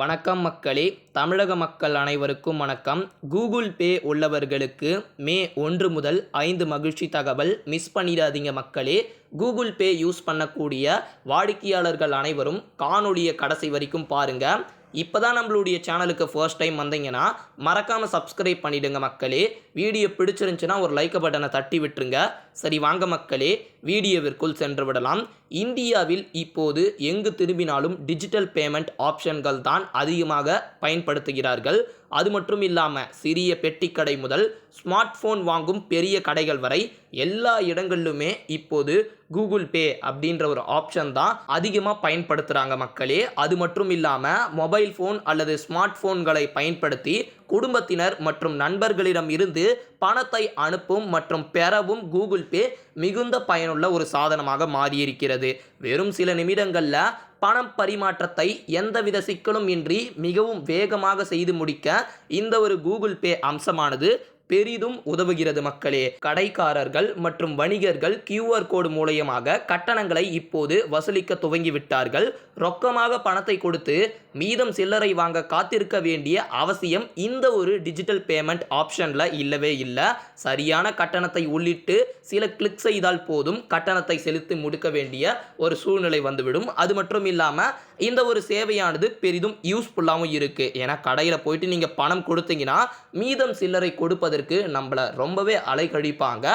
வணக்கம் மக்களே தமிழக மக்கள் அனைவருக்கும் வணக்கம். கூகுள் பே உள்ளவர்களுக்கு மே ஒன்று முதல் ஐந்து மகிழ்ச்சி தகவல் மிஸ் பண்ணிடாதீங்க மக்களே. கூகுள் பே யூஸ் பண்ணக்கூடிய வாடிக்கையாளர்கள் அனைவரும் காணொளியை கடைசி வரைக்கும் பாருங்கள் இப்போ தான் நம்மளுடைய சேனலுக்கு ஃபர்ஸ்ட் டைம் வந்தீங்கன்னா மறக்காமல் சப்ஸ்கிரைப் பண்ணிடுங்க மக்களே. வீடியோ பிடிச்சிருந்துச்சுன்னா ஒரு லைக் பட்டனை தட்டி விட்டுருங்க. சரி வாங்க மக்களே. வீடியோவிற்குள் சென்று விடலாம் இந்தியாவில் இப்போது எங்கு திரும்பினாலும் டிஜிட்டல் பேமெண்ட் ஆப்ஷன்கள் தான் அதிகமாக பயன்படுத்துகிறார்கள். அது மட்டும் இல்லாமல் சிறிய பெட்டிக்கடை முதல் ஸ்மார்ட் ஃபோன் வாங்கும் பெரிய கடைகள் வரை எல்லா இடங்களிலுமே இப்போது கூகுள் பே அப்படின்ற ஒரு ஆப்ஷன் தான் அதிகமாக பயன்படுத்துகிறாங்க மக்களே. அது மட்டும் இல்லாமல் மொபைல் ஃபோன் அல்லது ஸ்மார்ட் ஃபோன்களை பயன்படுத்தி குடும்பத்தினர் மற்றும் நண்பர்களிடம் இருந்து பணத்தை அனுப்பும் மற்றும் பெறவும் கூகுள் பே மிகுந்த பயனுள்ள ஒரு சாதனமாக மாறியிருக்கிறது. வெறும் சில நிமிடங்களில் பணம் பரிமாற்றத்தை எந்தவித சிக்கலும் இன்றி மிகவும் வேகமாக செய்து முடிக்க இந்த ஒரு கூகுள் பே அம்சமானது பெரிதும் உதவுகிறது மக்களே. கடைக்காரர்கள் மற்றும் வணிகர்கள் கியூஆர் கோடு மூலயமாக கட்டணங்களை இப்போது வசூலிக்க துவங்கிவிட்டார்கள். ரொக்கமாக பணத்தை கொடுத்து மீதம் சில்லறை வாங்க காத்திருக்க வேண்டிய அவசியம் இந்த ஒரு டிஜிட்டல் பேமெண்ட் ஆப்ஷனில் இல்லவே இல்லை. சரியான கட்டணத்தை உள்ளிட்டு சில கிளிக் செய்தால் போதும் கட்டணத்தை செலுத்தி முடிக்க வேண்டிய ஒரு சூழ்நிலை வந்துவிடும். அது மட்டும் இல்லாமல் இந்த ஒரு சேவையானது பெரிதும் யூஸ்ஃபுல்லாகவும் இருக்குது ஏன்னா கடையில் போயிட்டு நீங்கள் பணம் கொடுத்தீங்கன்னா மீதம் சில்லறை கொடுப்பதற்கு நம்மளை ரொம்பவே அலைக்கழிப்பாங்க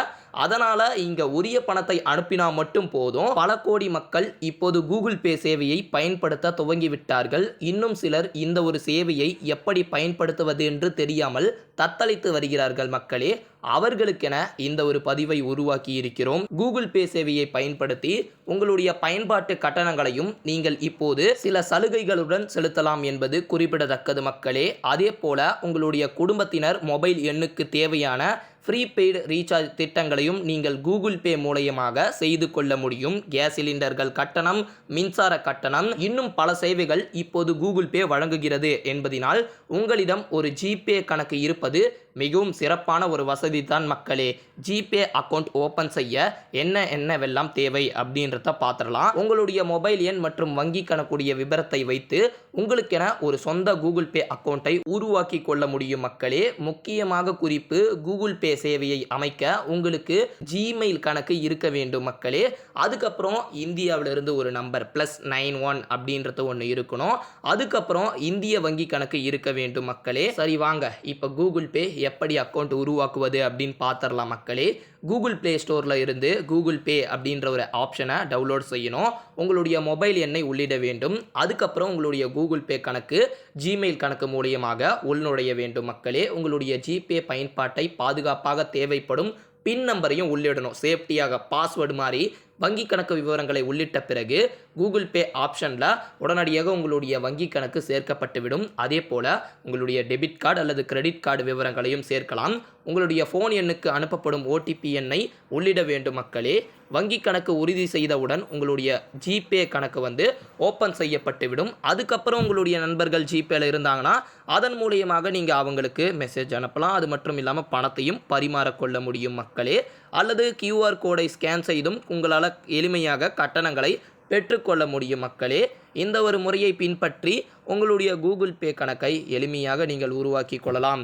அதனால் இங்கே உரிய பணத்தை அனுப்பினா மட்டும் போதும். பல கோடி மக்கள் இப்போது கூகுள் பே சேவையை பயன்படுத்த துவங்கிவிட்டார்கள். இன்னும் சிலர் இந்த ஒரு சேவையை எப்படி பயன்படுத்துவது என்று தெரியாமல் தத்தளித்து வருகிறார்கள் மக்களே. அவர்களுக்கென இந்த ஒரு பதிவை உருவாக்கி இருக்கிறோம். கூகுள் பே சேவையை பயன்படுத்தி உங்களுடைய பயன்பாட்டு கட்டணங்களையும் நீங்கள் இப்போது சில சலுகைகளுடன் செலுத்தலாம் என்பது குறிப்பிடத்தக்கது மக்களே. அதே போல உங்களுடைய குடும்பத்தினர் மொபைல் எண்ணுக்கு தேவையான ப்ரீபெய்டு ரீசார்ஜ் திட்டங்களையும் நீங்கள் கூகுள் பே மூலயமாக செய்து கொள்ள முடியும். கேஸ் சிலிண்டர்கள் கட்டணம் மின்சார கட்டணம் இன்னும் பல சேவைகள் இப்போது கூகுள் பே வழங்குகிறது என்பதினால் உங்களிடம் ஒரு ஜிபே கணக்கு இருப்பது மிகவும் சிறப்பான ஒரு வசதி தான் மக்களே. ஜிபே அக்கௌண்ட் ஓப்பன் செய்ய என்ன என்னவெல்லாம் தேவை அப்படின்றத பார்த்துடலாம். உங்களுடைய மொபைல் எண் மற்றும் வங்கி கணக்குடைய விபரத்தை வைத்து உங்களுக்கென ஒரு சொந்த கூகுள் பே அக்கௌண்ட்டை உருவாக்கி கொள்ள முடியும் மக்களே. முக்கியமாக குறிப்பு கூகுள் பே சேவையை அமைக்க உங்களுக்கு ஜிமெயில் கணக்கு இருக்க வேண்டும் மக்களே. அதுக்கப்புறம் இந்தியாவிலிருந்து ஒரு நம்பர் ப்ளஸ் நைன் ஒன் அப்படின்றது ஒன்று இருக்கணும். அதுக்கப்புறம் இந்திய வங்கி கணக்கு இருக்க வேண்டும் மக்களே. சரி வாங்க. இப்போ கூகுள் பே எப்படி அக்கௌண்ட் உருவாக்குவது அப்படின்னு பார்த்துடலாம் மக்களே. கூகுள் ப்ளே ஸ்டோரில் இருந்து கூகுள் பே அப்படின்ற ஒரு ஆப்ஷனை டவுன்லோட் செய்யணும். உங்களுடைய மொபைல் எண்ணை உள்ளிட வேண்டும். அதுக்கப்புறம் உங்களுடைய கூகுள் பே கணக்கு ஜிமெயில் கணக்கு மூலியமாக உள்நுழைய வேண்டும் மக்களே. உங்களுடைய ஜிபே பயன்பாட்டை பாதுகாப்பாக தேவைப்படும் பின் நம்பரையும் உள்ளிடணும். சேஃப்டியாக பாஸ்வேர்டு மாதிரி வங்கி கணக்கு விவரங்களை உள்ளிட்ட பிறகு கூகுள் பே ஆப்ஷனில் உடனடியாக உங்களுடைய வங்கி கணக்கு சேர்க்கப்பட்டுவிடும் அதே போல் உங்களுடைய டெபிட் கார்டு அல்லது கிரெடிட் கார்டு விவரங்களையும் சேர்க்கலாம். உங்களுடைய ஃபோன் எண்ணுக்கு அனுப்பப்படும் ஓடிபி எண்ணை உள்ளிட வேண்டும் மக்களே. வங்கி கணக்கு உறுதி செய்தவுடன் உங்களுடைய ஜிபே கணக்கு வந்து ஓப்பன் செய்யப்பட்டுவிடும். அதுக்கப்புறம் உங்களுடைய நண்பர்கள் ஜிபேல இருந்தாங்கன்னா அதன் மூலியமாக நீங்கள் அவங்களுக்கு மெசேஜ் அனுப்பலாம். அது மட்டும் இல்லாமல் பணத்தையும் பரிமாறக்கொள்ள முடியும் மக்களே. அல்லது கியூஆர் கோடை ஸ்கேன் செய்தும் உங்களால் எளிமையாக கட்டணங்களை பெற்றுக்கொள்ள முடியும் மக்களே. இந்த ஒரு முறையை பின்பற்றி உங்களுடைய கூகுள் பே கணக்கை எளிமையாக நீங்கள் உருவாக்கி கொள்ளலாம்.